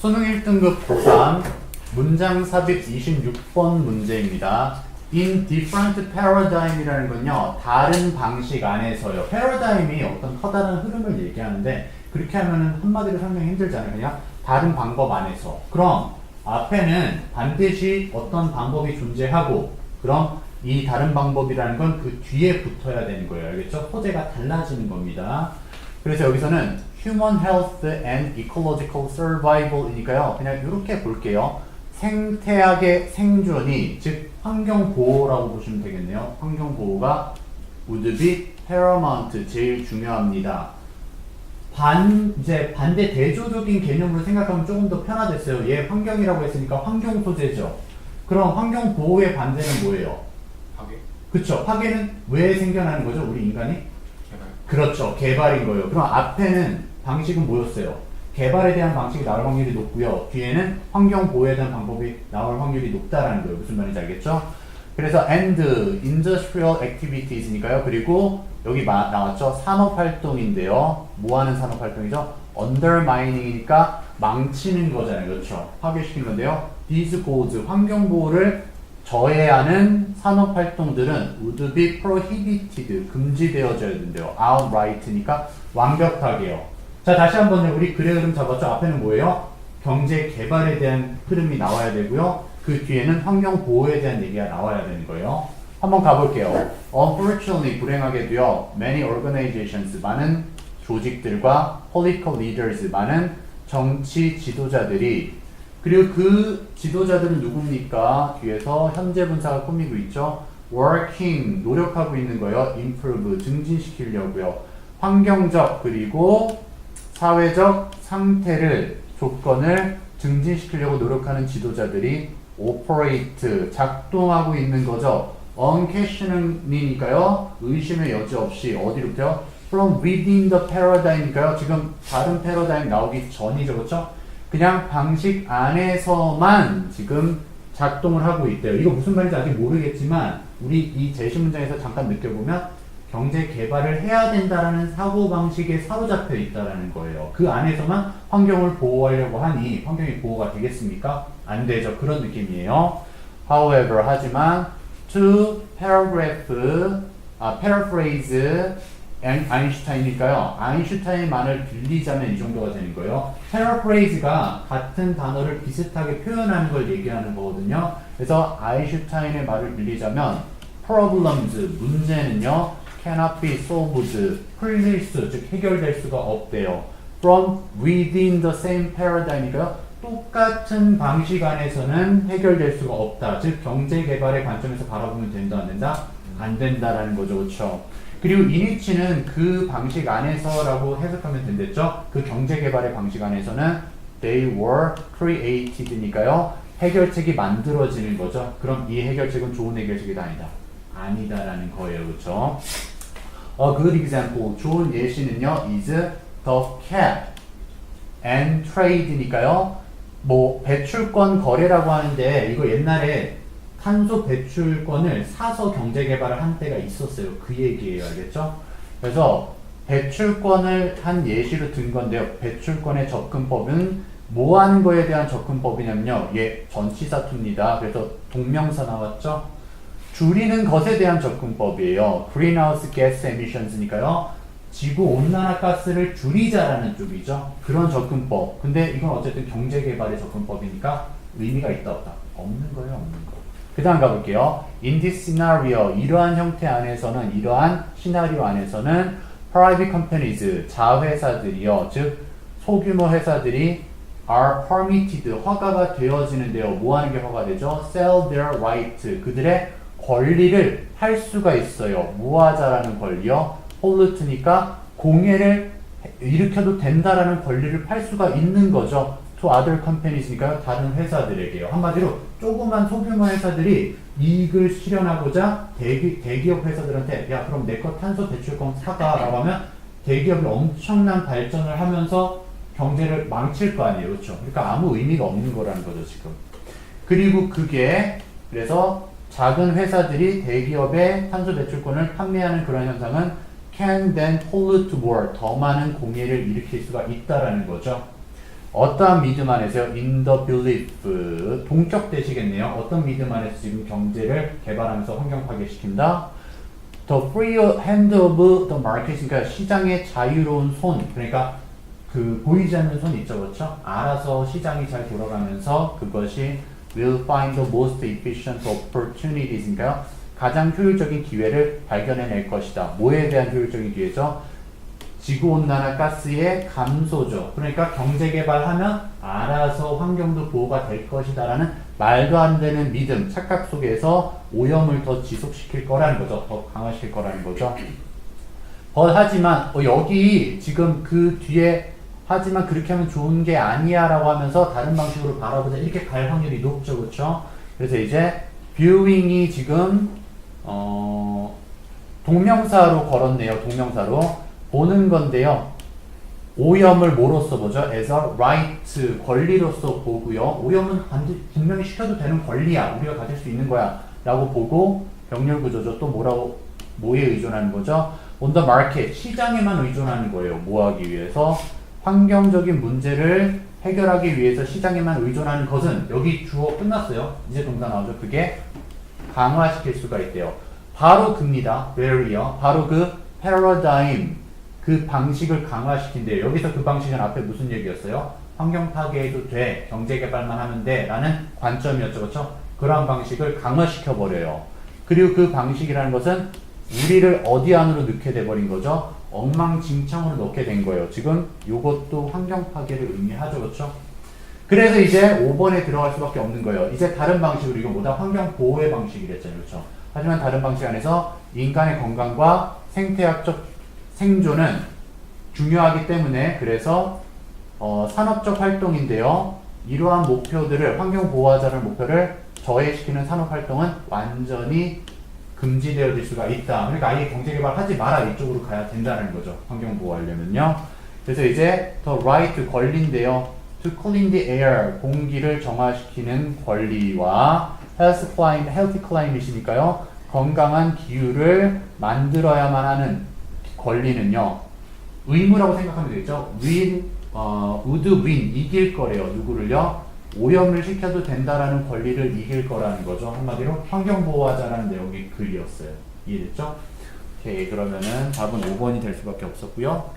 수능 1등급 고3 문장 삽입 26번 문제입니다. In different paradigm이라는 건요, 다른 방식 안에서요. paradigm이 어떤 커다란 흐름을 얘기하는데, 그렇게 하면은 한마디로 설명이 힘들잖아요. 그냥 다른 방법 안에서. 그럼 앞에는 반드시 어떤 방법이 존재하고, 그럼 이 다른 방법이라는 건 그 뒤에 붙어야 되는 거예요. 알겠죠? 소재가 달라지는 겁니다. 그래서 여기서는 human health and ecological survival이니까요. 그냥 이렇게 볼게요. 생태학의 생존이 즉 환경 보호라고 보시면 되겠네요. 환경 보호가 would be paramount 제일 중요합니다. 반 이제 반대 대조적인 개념으로 생각하면 조금 더 편하겠어요. 얘 환경이라고 했으니까 환경 소재죠. 그럼 환경 보호의 반대는 뭐예요? 파괴? 그쵸? 파괴는 왜 생겨나는 거죠? 우리 인간이? 그렇죠. 개발인 거예요. 그럼 앞에는 방식은 뭐였어요? 개발에 대한 방식이 나올 확률이 높고요. 뒤에는 환경 보호에 대한 방법이 나올 확률이 높다라는 거예요. 무슨 말인지 알겠죠? 그래서 and industrial activities니까요. 그리고 여기 마- 나왔죠. 산업 활동인데요. 뭐 하는 산업 활동이죠? undermining이니까 망치는 거잖아요. 그렇죠? 파괴시킨 건데요. these goals 환경 보호를 저해하는 산업 활동들은 would be prohibited 금지되어져야 된대요. outright니까 완벽하게요. 자 다시 한번 우리 글의 흐름 잡았죠. 앞에는 뭐예요? 경제 개발에 대한 흐름이 나와야 되고요. 그 뒤에는 환경 보호에 대한 얘기가 나와야 되는 거예요. 한번 가볼게요. Unfortunately 불행하게도요. Many organizations 많은 조직들과 political leaders 많은 정치 지도자들이 그리고 그 지도자들은 누굽니까? 뒤에서 현재 분사가 꾸미고 있죠. working 노력하고 있는 거예요. improve 증진시키려고요. 환경적 그리고 사회적 상태를 조건을 증진시키려고 노력하는 지도자들이 operate 작동하고 있는 거죠. unquestioning이니까요. 의심의 여지 없이 어디로부터요? from within the paradigm이니까요. 지금 다른 패러다임 나오기 전이죠. 그렇죠? 그냥 방식 안에서만 지금 작동을 하고 있대요. 이거 무슨 말인지 아직 모르겠지만 우리 이 제시 문장에서 잠깐 느껴보면 경제 개발을 해야 된다라는 사고 방식에 사로잡혀 있다라는 거예요. 그 안에서만 환경을 보호하려고 하니 환경이 보호가 되겠습니까? 안 되죠. 그런 느낌이에요. However, 하지만 to paragraph, 아, paraphrase 앤- 아인슈타인이니까요. 아인슈타인의 말을 빌리자면 이 정도가 되는 거예요. paraphrase가 같은 단어를 비슷하게 표현하는 걸 얘기하는 거거든요. 그래서 아인슈타인의 말을 빌리자면 problems 문제는요 cannot be solved 풀릴 수, 즉 해결될 수가 없대요. from within the same paradigm이니까요. 똑같은 방식 안에서는 해결될 수가 없다. 즉 경제 개발의 관점에서 바라보면 된다 안 된다? 안 된다라는 거죠. 그렇죠? 그리고 이니치는 그 방식 안에서라고 해석하면 된댔죠. 그 경제 개발의 방식 안에서는 they were created니까요. 해결책이 만들어지는 거죠. 그럼 이 해결책은 좋은 해결책이다 아니다. 아니다라는 거예요. 그렇죠? A good example, 좋은 예시는요, is the cap and trade니까요. 뭐 배출권 거래라고 하는데 이거 옛날에 탄소 배출권을 사서 경제 개발을 한 때가 있었어요. 그 얘기예요. 알겠죠? 그래서 배출권을 한 예시로 든 건데요. 배출권의 접근법은 뭐 하는 거에 대한 접근법이냐면요. 얘 전치사투입니다. 그래서 동명사 나왔죠? 줄이는 것에 대한 접근법이에요. greenhouse gas emissions니까요. 지구 온난화 가스를 줄이자라는 쪽이죠. 그런 접근법. 근데 이건 어쨌든 경제 개발의 접근법이니까 의미가 있다 없다. 없는 거예요, 없는 거. 그 다음 가볼게요. In this scenario, 이러한 형태 안에서는, 이러한 시나리오 안에서는 private companies, 자회사들이요. 즉, 소규모 회사들이 are permitted, 허가가 되어지는데요. 뭐 하는 게 허가 되죠? sell their right, 그들의 권리를 할 수가 있어요. 뭐 하자라는 권리요? 폴루트니까 공해를 일으켜도 된다라는 권리를 팔 수가 있는 거죠. To other companies니까요. 다른 회사들에게요. 한마디로 조그만 소규모 회사들이 이익을 실현하고자 대기, 대기업 회사들한테 야 그럼 내 거 탄소 배출권 사가라고 하면 대기업이 엄청난 발전을 하면서 경제를 망칠 거 아니에요. 그렇죠? 그러니까 아무 의미가 없는 거라는 거죠, 지금. 그리고 그게 그래서 작은 회사들이 대기업의 탄소 배출권을 판매하는 그런 현상은 can then pollute more 더 많은 공해를 일으킬 수가 있다라는 거죠. 어떠한 믿음 안에서요? In the belief. 동격 되시겠네요. 어떤 믿음 안에서 지금 경제를 개발하면서 환경 파괴시킨다? The free hand of the market. 그러니까 시장의 자유로운 손. 그러니까 그 보이지 않는 손 있죠, 그렇죠? 알아서 시장이 잘 돌아가면서 그것이 will find the most efficient opportunities인가요? 가장 효율적인 기회를 발견해낼 것이다. 뭐에 대한 효율적인 기회죠? 지구온난화 가스의 감소죠. 그러니까 경제개발하면 알아서 환경도 보호가 될 것이다라는 말도 안 되는 믿음, 착각 속에서 오염을 더 지속시킬 거라는 거죠. 더 강화시킬 거라는 거죠. 어, 하지만 어, 여기 지금 그 뒤에 하지만 그렇게 하면 좋은 게 아니야 라고 하면서 다른 방식으로 바라보자 이렇게 갈 확률이 높죠, 그렇죠? 그래서 이제 viewing이 지금 어, 동명사로 걸었네요, 동명사로 보는 건데요. 오염을 뭐로써 보죠? as a right 권리로서 보고요. 오염은 반드 분명히 시켜도 되는 권리야. 우리가 가질 수 있는 거야. 라고 보고 병렬 구조죠. 또 뭐라고 뭐에 의존하는 거죠? on the market 시장에만 의존하는 거예요. 뭐 하기 위해서 환경적인 문제를 해결하기 위해서 시장에만 의존하는 것은 여기 주어 끝났어요. 이제 동사 나오죠. 그게 강화시킬 수가 있대요. 바로 그입니다. where요. 바로 그 paradigm 그 방식을 강화시킨대요. 여기서 그 방식은 앞에 무슨 얘기였어요? 환경 파괴해도 돼. 경제 개발만 하면 돼. 라는 관점이었죠. 그렇죠? 그러한 방식을 강화시켜 버려요. 그리고 그 방식이라는 것은 우리를 어디 안으로 넣게 돼 버린 거죠? 엉망진창으로 넣게 된 거예요. 지금 이것도 환경 파괴를 의미하죠. 그렇죠? 그래서 이제 5번에 들어갈 수밖에 없는 거예요. 이제 다른 방식으로 이거 뭐다? 환경 보호의 방식이랬잖아요. 그렇죠? 하지만 다른 방식 안에서 인간의 건강과 생태학적 생존은 중요하기 때문에 그래서 어, 산업적 활동인데요. 이러한 목표들을 환경 보호하자는 목표를 저해시키는 산업 활동은 완전히 금지되어질 수가 있다. 그러니까 아예 경제 개발 하지 마라 이쪽으로 가야 된다는 거죠. 환경 보호하려면요. 그래서 이제 the right 권리인데요. to clean the air 공기를 정화시키는 권리와 health climate, healthy climate이니까요. 건강한 기후를 만들어야만 하는 권리는요. 의무라고 생각하면 되겠죠. win, 어, would win 이길 거래요. 누구를요? 오염을 시켜도 된다라는 권리를 이길 거라는 거죠. 한마디로 환경 보호하자라는 내용의 글이었어요. 이해됐죠? 오케이 그러면은 답은 5번이 될 수밖에 없었고요.